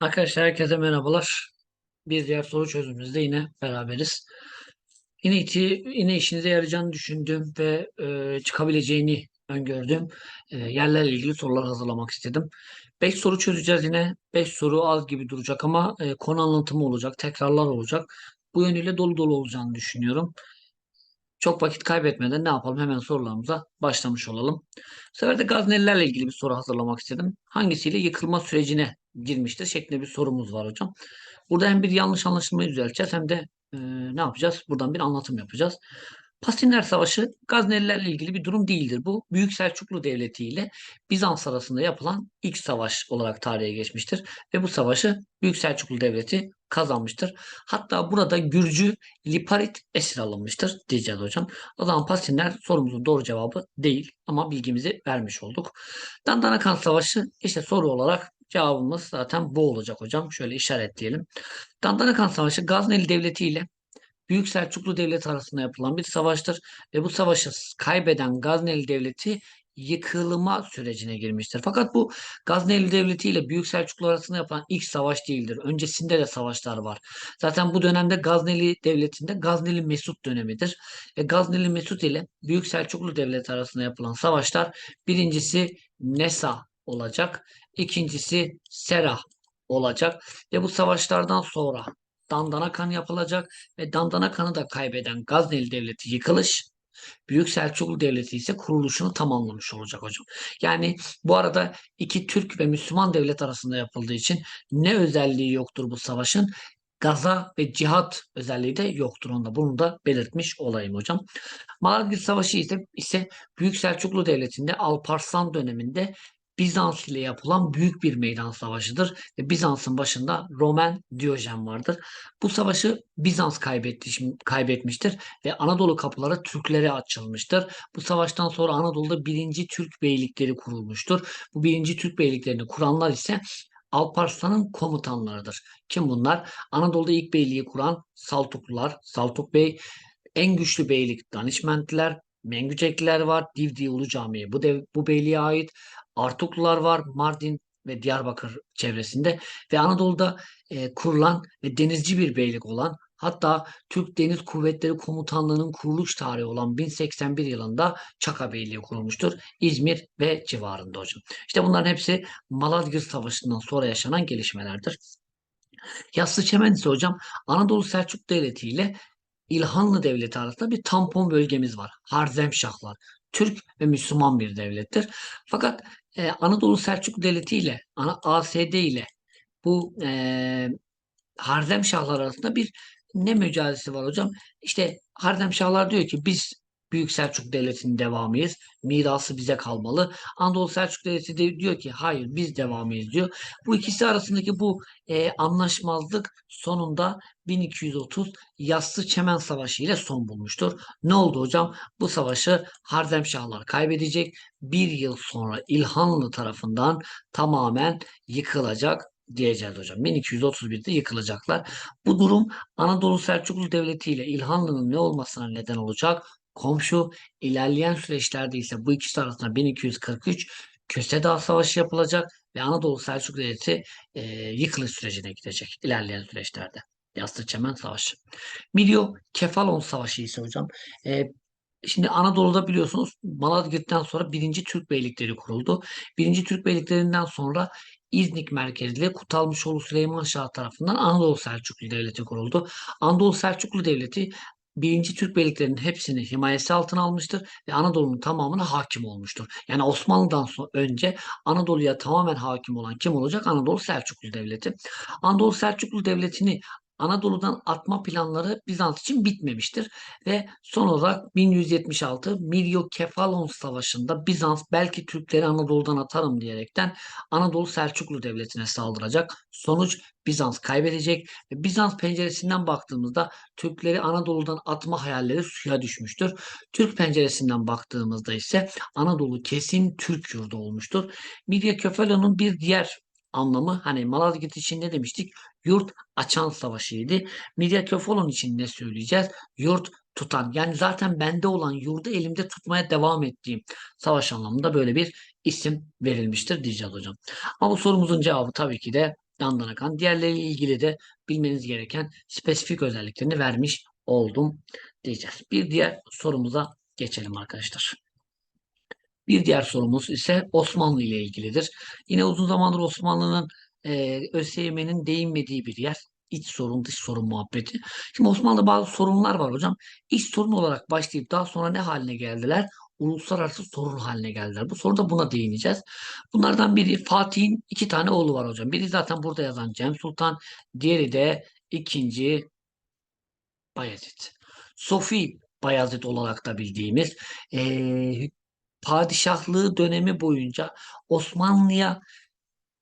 Arkadaşlar herkese merhabalar. Bir diğer soru çözümümüzde yine beraberiz. Yine, iti, yine işinize yarayacağını düşündüğüm ve e, çıkabileceğini öngördüğüm e, yerlerle ilgili sorular hazırlamak istedim. 5 soru çözeceğiz yine. 5 soru az gibi duracak ama e, konu anlatımı olacak, tekrarlar olacak. Bu yönüyle dolu dolu olacağını düşünüyorum. Çok vakit kaybetmeden ne yapalım hemen sorularımıza başlamış olalım. Bu sefer de Gaznelilerle ilgili bir soru hazırlamak istedim. Hangisiyle yıkılma sürecine girmiştir şeklinde bir sorumuz var hocam. Burada hem bir yanlış anlaşılmayı düzelteceğiz hem de e, ne yapacağız? Buradan bir anlatım yapacağız. Pasinler Savaşı Gaznelilerle ilgili bir durum değildir. Bu Büyük Selçuklu Devleti ile Bizans arasında yapılan ilk savaş olarak tarihe geçmiştir. Ve bu savaşı Büyük Selçuklu Devleti kazanmıştır. Hatta burada Gürcü Liparit esir alınmıştır diyeceğiz hocam. O zaman Pasinler sorumuzun doğru cevabı değil ama bilgimizi vermiş olduk. Dandanakan Savaşı işte soru olarak cevabımız zaten bu olacak hocam. Şöyle işaretleyelim. Dandanakan Savaşı Gazneli Devleti ile Büyük Selçuklu Devleti arasında yapılan bir savaştır ve bu savaşı kaybeden Gazneli Devleti yıkılma sürecine girmiştir. Fakat bu Gazneli Devleti ile Büyük Selçuklu arasında yapılan ilk savaş değildir. Öncesinde de savaşlar var. Zaten bu dönemde Gazneli Devleti'nde Gazneli Mesut dönemidir. Ve Gazneli Mesut ile Büyük Selçuklu Devleti arasında yapılan savaşlar birincisi Nesa olacak. İkincisi Serah olacak. Ve bu savaşlardan sonra Dandanakan yapılacak ve Dandanakan'ı da kaybeden Gazneli Devleti yıkılış, Büyük Selçuklu Devleti ise kuruluşunu tamamlamış olacak hocam. Yani bu arada iki Türk ve Müslüman devlet arasında yapıldığı için ne özelliği yoktur bu savaşın? Gaza ve cihat özelliği de yoktur onda. Bunu da belirtmiş olayım hocam. Malazgirt Savaşı ise, ise Büyük Selçuklu Devleti'nde Alparslan döneminde Bizans ile yapılan büyük bir meydan savaşıdır. Bizans'ın başında Roman Diyojen vardır. Bu savaşı Bizans kaybetmiştir ve Anadolu kapıları Türklere açılmıştır. Bu savaştan sonra Anadolu'da birinci Türk beylikleri kurulmuştur. Bu birinci Türk beyliklerini kuranlar ise Alparslan'ın komutanlarıdır. Kim bunlar? Anadolu'da ilk beyliği kuran Saltuklular, Saltuk Bey, en güçlü beylik Danişmentliler, Mengücekliler var. Divdi Ulu Camii bu, dev, bu beyliğe ait. Artuklular var Mardin ve Diyarbakır çevresinde ve Anadolu'da e, kurulan ve denizci bir beylik olan hatta Türk Deniz Kuvvetleri Komutanlığı'nın kuruluş tarihi olan 1081 yılında Çaka Beyliği kurulmuştur. İzmir ve civarında hocam. İşte bunların hepsi Malazgirt Savaşı'ndan sonra yaşanan gelişmelerdir. Yassı Çemen ise hocam Anadolu Selçuk Devleti ile İlhanlı Devleti arasında bir tampon bölgemiz var. Harzemşahlar. Türk ve Müslüman bir devlettir. Fakat e, Anadolu Selçuklu Devleti ile ASD ile bu e, Harzemşahlar arasında bir ne mücadelesi var hocam? İşte Harzemşahlar diyor ki biz Büyük Selçuk Devleti'nin devamıyız. Mirası bize kalmalı. Anadolu Selçuk Devleti de diyor ki hayır biz devamıyız diyor. Bu ikisi arasındaki bu e, anlaşmazlık sonunda 1230 Yassı Çemen Savaşı ile son bulmuştur. Ne oldu hocam? Bu savaşı Harzemşahlar kaybedecek. Bir yıl sonra İlhanlı tarafından tamamen yıkılacak diyeceğiz hocam. 1231'de yıkılacaklar. Bu durum Anadolu Selçuklu Devleti ile İlhanlı'nın ne olmasına neden olacak? Komşu ilerleyen süreçlerde ise bu ikisi arasında 1243 Köse Savaşı yapılacak ve Anadolu Selçuklu Devleti e, yıkılış sürecine gidecek ilerleyen süreçlerde. Yastı Çemen Savaşı. Milyo Kefalon Savaşı ise hocam e, Şimdi Anadolu'da biliyorsunuz Malazgirt'ten sonra birinci Türk beylikleri kuruldu. Birinci Türk beyliklerinden sonra İznik merkezli Kutalmışoğlu Süleyman Şah tarafından Anadolu Selçuklu Devleti kuruldu. Anadolu Selçuklu Devleti birinci Türk beyliklerinin hepsini himayesi altına almıştır ve Anadolu'nun tamamına hakim olmuştur. Yani Osmanlı'dan sonra önce Anadolu'ya tamamen hakim olan kim olacak? Anadolu Selçuklu Devleti. Anadolu Selçuklu Devleti'ni Anadolu'dan atma planları Bizans için bitmemiştir ve son olarak 1176 Milyo-Kefalon Savaşı'nda Bizans belki Türkleri Anadolu'dan atarım diyerekten Anadolu Selçuklu Devleti'ne saldıracak. Sonuç Bizans kaybedecek ve Bizans penceresinden baktığımızda Türkleri Anadolu'dan atma hayalleri suya düşmüştür. Türk penceresinden baktığımızda ise Anadolu kesin Türk yurdu olmuştur. Midye Köfelo'nun bir diğer anlamı hani Malazgirt için ne demiştik? Yurt açan savaşıydı. Midyatlofolon için ne söyleyeceğiz? Yurt tutan. Yani zaten bende olan yurdu elimde tutmaya devam ettiğim savaş anlamında böyle bir isim verilmiştir diyeceğiz hocam. Ama bu sorumuzun cevabı tabii ki de Yandan akan. Diğerleriyle ilgili de bilmeniz gereken spesifik özelliklerini vermiş oldum diyeceğiz. Bir diğer sorumuza geçelim arkadaşlar. Bir diğer sorumuz ise Osmanlı ile ilgilidir. Yine uzun zamandır Osmanlı'nın e, ÖSYM'nin değinmediği bir yer. İç sorun, dış sorun muhabbeti. Şimdi Osmanlı'da bazı sorunlar var hocam. İç sorun olarak başlayıp daha sonra ne haline geldiler? Uluslararası sorun haline geldiler. Bu soruda buna değineceğiz. Bunlardan biri Fatih'in iki tane oğlu var hocam. Biri zaten burada yazan Cem Sultan. Diğeri de ikinci Bayezid. Sofi Bayezid olarak da bildiğimiz e, padişahlığı dönemi boyunca Osmanlı'ya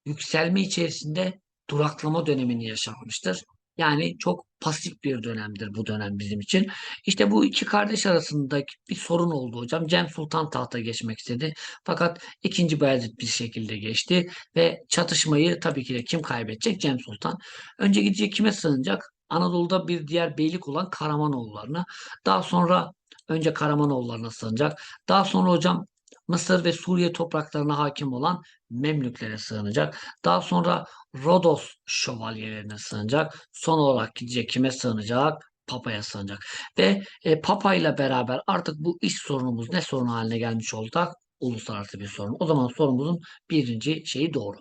yükselme içerisinde duraklama dönemini yaşanmıştır. Yani çok pasif bir dönemdir bu dönem bizim için. İşte bu iki kardeş arasındaki bir sorun oldu hocam. Cem Sultan tahta geçmek istedi. Fakat ikinci Bayezid bir şekilde geçti ve çatışmayı tabii ki de kim kaybedecek? Cem Sultan. Önce gidecek kime sığınacak? Anadolu'da bir diğer beylik olan Karamanoğullarına. Daha sonra önce Karamanoğullarına sığınacak. Daha sonra hocam Mısır ve Suriye topraklarına hakim olan Memlüklere sığınacak. Daha sonra Rodos şövalyelerine sığınacak. Son olarak gidecek kime sığınacak? Papa'ya sığınacak. Ve e, Papa ile beraber artık bu iş sorunumuz ne sorun haline gelmiş olacak? Uluslararası bir sorun. O zaman sorumuzun birinci şeyi doğru.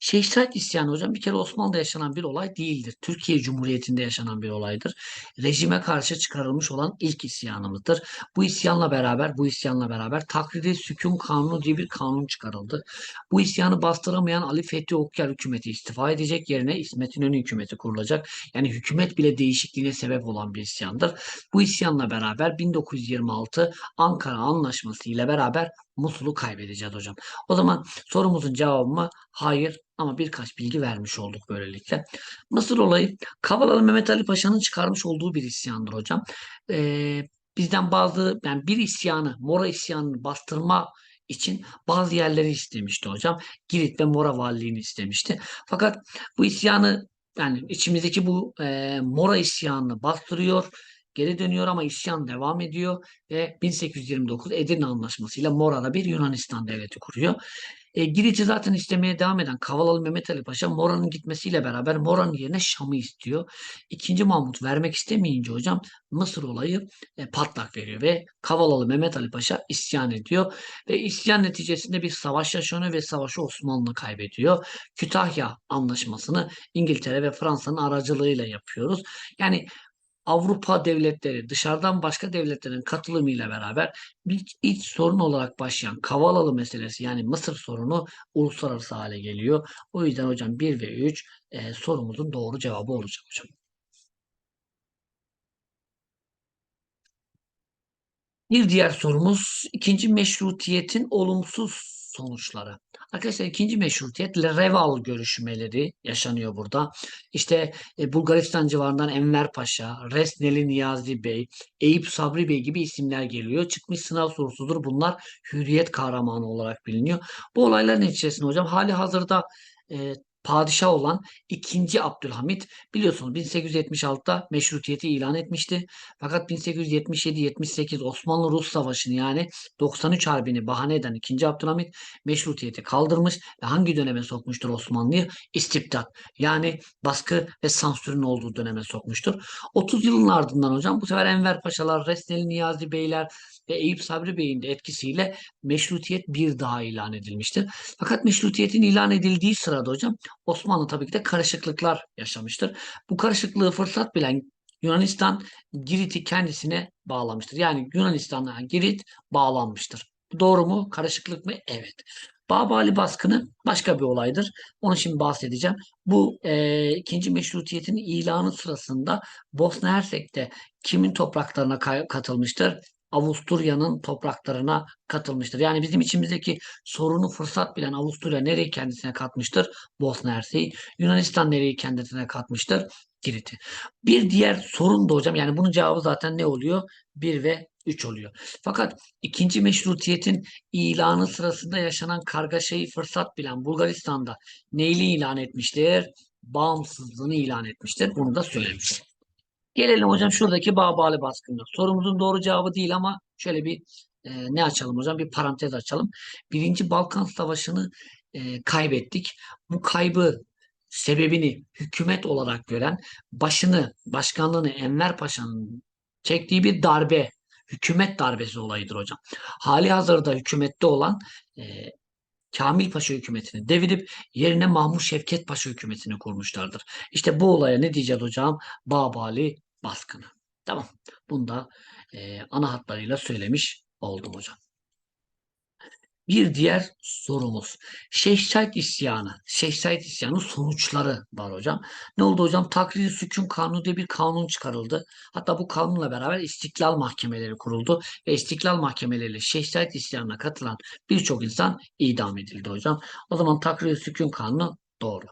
Said isyanı hocam bir kere Osmanlı'da yaşanan bir olay değildir. Türkiye Cumhuriyeti'nde yaşanan bir olaydır. Rejime karşı çıkarılmış olan ilk isyanımızdır. Bu isyanla beraber bu isyanla beraber takriri sükun kanunu diye bir kanun çıkarıldı. Bu isyanı bastıramayan Ali Fethi Okyar hükümeti istifa edecek yerine İsmet İnönü hükümeti kurulacak. Yani hükümet bile değişikliğine sebep olan bir isyandır. Bu isyanla beraber 1926 Ankara Anlaşması ile beraber Musul'u kaybedeceğiz hocam. O zaman sorumuzun cevabı mı? Hayır ama birkaç bilgi vermiş olduk böylelikle. Mısır olayı Kavalalı Mehmet Ali Paşa'nın çıkarmış olduğu bir isyandır hocam. Ee, bizden bazı yani bir isyanı, Mora isyanını bastırma için bazı yerleri istemişti hocam. Girit ve Mora valiliğini istemişti. Fakat bu isyanı yani içimizdeki bu e, Mora isyanını bastırıyor geri dönüyor ama isyan devam ediyor ve 1829 Edirne Anlaşması ile Mora'da bir Yunanistan devleti kuruyor. E, Girit'i zaten istemeye devam eden Kavalalı Mehmet Ali Paşa Mora'nın gitmesiyle beraber Mora'nın yerine Şam'ı istiyor. İkinci Mahmut vermek istemeyince hocam Mısır olayı e, patlak veriyor ve Kavalalı Mehmet Ali Paşa isyan ediyor ve isyan neticesinde bir savaş yaşanıyor ve savaşı Osmanlı kaybediyor. Kütahya Anlaşması'nı İngiltere ve Fransa'nın aracılığıyla yapıyoruz. Yani Avrupa devletleri dışarıdan başka devletlerin katılımıyla beraber bir iç sorun olarak başlayan Kavalalı meselesi yani Mısır sorunu uluslararası hale geliyor. O yüzden hocam 1 ve 3 e, sorumuzun doğru cevabı olacak hocam. Bir diğer sorumuz ikinci meşrutiyetin olumsuz sonuçları. Arkadaşlar ikinci meşrutiyet Reval görüşmeleri yaşanıyor burada. İşte e, Bulgaristan civarından Enver Paşa, Resneli Niyazi Bey, Eyüp Sabri Bey gibi isimler geliyor. Çıkmış sınav sorusudur. Bunlar hürriyet kahramanı olarak biliniyor. Bu olayların içerisinde hocam hali hazırda e, padişah olan 2. Abdülhamit biliyorsunuz 1876'da meşrutiyeti ilan etmişti. Fakat 1877-78 Osmanlı-Rus Savaşı'nı yani 93 Harbi'ni bahane eden 2. Abdülhamit meşrutiyeti kaldırmış ve hangi döneme sokmuştur Osmanlı'yı? İstibdat yani baskı ve sansürün olduğu döneme sokmuştur. 30 yılın ardından hocam bu sefer Enver Paşalar, Resneli Niyazi Beyler ve Eyüp Sabri Bey'in de etkisiyle meşrutiyet bir daha ilan edilmiştir. Fakat meşrutiyetin ilan edildiği sırada hocam Osmanlı tabii ki de karışıklıklar yaşamıştır. Bu karışıklığı fırsat bilen Yunanistan Girit'i kendisine bağlamıştır. Yani Yunanistan'la Girit bağlanmıştır. Doğru mu? Karışıklık mı? Evet. Babali baskını başka bir olaydır. Onu şimdi bahsedeceğim. Bu e, ikinci meşrutiyetin ilanı sırasında Bosna Hersek'te kimin topraklarına katılmıştır? Avusturya'nın topraklarına katılmıştır. Yani bizim içimizdeki sorunu fırsat bilen Avusturya nereyi kendisine katmıştır? Bosna Hersek'i. Yunanistan nereyi kendisine katmıştır? Girit'i. Bir diğer sorun da hocam yani bunun cevabı zaten ne oluyor? 1 ve 3 oluyor. Fakat ikinci meşrutiyetin ilanı sırasında yaşanan kargaşayı fırsat bilen Bulgaristan'da neyli ilan etmiştir? Bağımsızlığını ilan etmiştir. Bunu da söylemiştim. Gelelim hocam şuradaki Babali baskını. Sorumuzun doğru cevabı değil ama şöyle bir e, ne açalım hocam? Bir parantez açalım. Birinci Balkan Savaşı'nı e, kaybettik. Bu kaybı sebebini hükümet olarak gören başını, başkanlığını Enver Paşa'nın çektiği bir darbe, hükümet darbesi olayıdır hocam. Hali hazırda hükümette olan e, Kamil Paşa hükümetini devirip yerine Mahmut Şevket Paşa hükümetini kurmuşlardır. İşte bu olaya ne diyeceğiz hocam? Babali baskını. Tamam. Bunu da e, ana hatlarıyla söylemiş oldum hocam. Bir diğer sorumuz. Şeyh Said isyanı. Şeyh Said isyanı sonuçları var hocam. Ne oldu hocam? Takrir Sükun Kanunu diye bir kanun çıkarıldı. Hatta bu kanunla beraber istiklal mahkemeleri kuruldu. Ve istiklal mahkemeleriyle Şeyh Said isyanına katılan birçok insan idam edildi hocam. O zaman Takrir Sükun Kanunu doğru.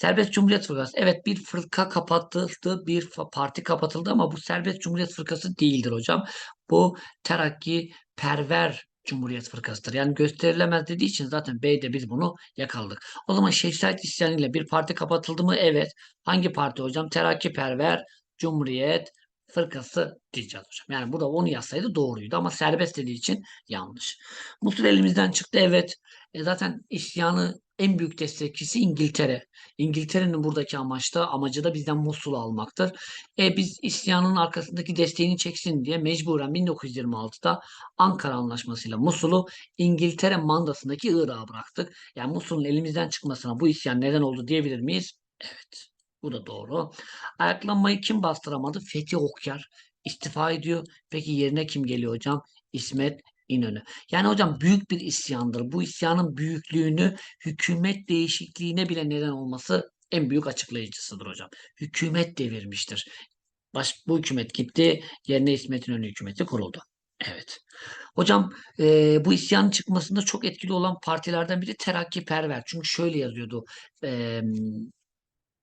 Serbest Cumhuriyet Fırkası. Evet bir fırka kapatıldı, bir parti kapatıldı ama bu Serbest Cumhuriyet Fırkası değildir hocam. Bu Terakki Perver Cumhuriyet Fırkası'dır. Yani gösterilemez dediği için zaten B'de biz bunu yakaladık. O zaman Şeyh Said isyanıyla bir parti kapatıldı mı? Evet. Hangi parti hocam? Terakkiperver Cumhuriyet Fırkası diyeceğiz hocam. Yani burada onu yazsaydı doğruydu ama serbest dediği için yanlış. Musul elimizden çıktı. Evet. E zaten isyanı en büyük destekçisi İngiltere. İngiltere'nin buradaki amaçta amacı da bizden Musul'u almaktır. E biz isyanın arkasındaki desteğini çeksin diye mecburen 1926'da Ankara Anlaşması'yla Musul'u İngiltere mandasındaki Irak'a bıraktık. Yani Musul'un elimizden çıkmasına bu isyan neden oldu diyebilir miyiz? Evet. Bu da doğru. Ayaklanmayı kim bastıramadı? Fethi Okyar istifa ediyor. Peki yerine kim geliyor hocam? İsmet İnönü. Yani hocam büyük bir isyandır. Bu isyanın büyüklüğünü hükümet değişikliğine bile neden olması en büyük açıklayıcısıdır hocam. Hükümet devirmiştir. Baş, bu hükümet gitti. Yerine İsmet İnönü hükümeti kuruldu. Evet. Hocam e, bu isyanın çıkmasında çok etkili olan partilerden biri Terakkiperver. Çünkü şöyle yazıyordu. E,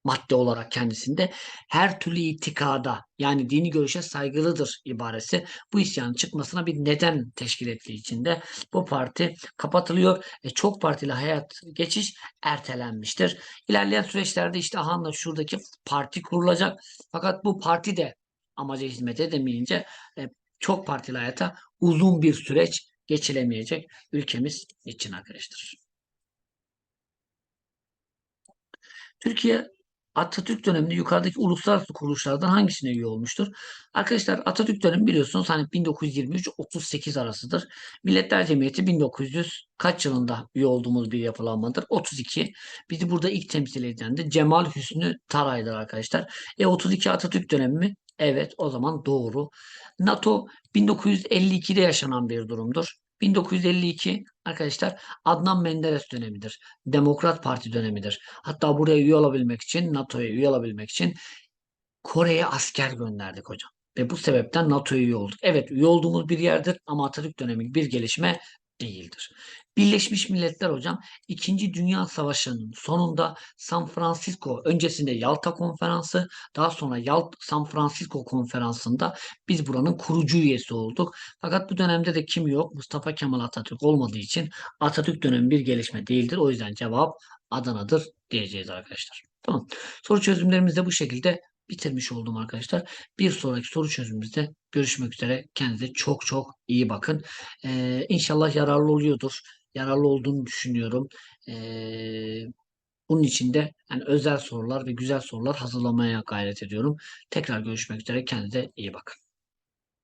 madde olarak kendisinde her türlü itikada yani dini görüşe saygılıdır ibaresi bu isyanın çıkmasına bir neden teşkil ettiği için de bu parti kapatılıyor. E, çok partili hayat geçiş ertelenmiştir. İlerleyen süreçlerde işte Ahan'la şuradaki parti kurulacak. Fakat bu parti de amaca hizmet edemeyince e, çok partili hayata uzun bir süreç geçilemeyecek ülkemiz için arkadaşlar. Türkiye Atatürk döneminde yukarıdaki uluslararası kuruluşlardan hangisine üye olmuştur? Arkadaşlar Atatürk dönemi biliyorsunuz hani 1923-38 arasıdır. Milletler Cemiyeti 1900 kaç yılında üye olduğumuz bir yapılanmadır? 32. Bizi burada ilk temsil eden de Cemal Hüsnü Taray'dır arkadaşlar. E 32 Atatürk dönemi mi? Evet o zaman doğru. NATO 1952'de yaşanan bir durumdur. 1952 arkadaşlar Adnan Menderes dönemidir. Demokrat Parti dönemidir. Hatta buraya üye olabilmek için, NATO'ya üye olabilmek için Kore'ye asker gönderdik hocam. Ve bu sebepten NATO'ya üye olduk. Evet üye olduğumuz bir yerdir ama Atatürk dönemi bir gelişme değildir. Birleşmiş Milletler hocam 2. Dünya Savaşı'nın sonunda San Francisco öncesinde Yalta Konferansı daha sonra Yalta San Francisco Konferansı'nda biz buranın kurucu üyesi olduk. Fakat bu dönemde de kim yok? Mustafa Kemal Atatürk olmadığı için Atatürk dönemi bir gelişme değildir. O yüzden cevap Adana'dır diyeceğiz arkadaşlar. Tamam. Soru çözümlerimiz de bu şekilde bitirmiş oldum arkadaşlar. Bir sonraki soru çözümümüzde görüşmek üzere. Kendinize çok çok iyi bakın. Ee, inşallah yararlı oluyordur. Yararlı olduğunu düşünüyorum. Bunun için de yani özel sorular ve güzel sorular hazırlamaya gayret ediyorum. Tekrar görüşmek üzere. Kendinize iyi bakın.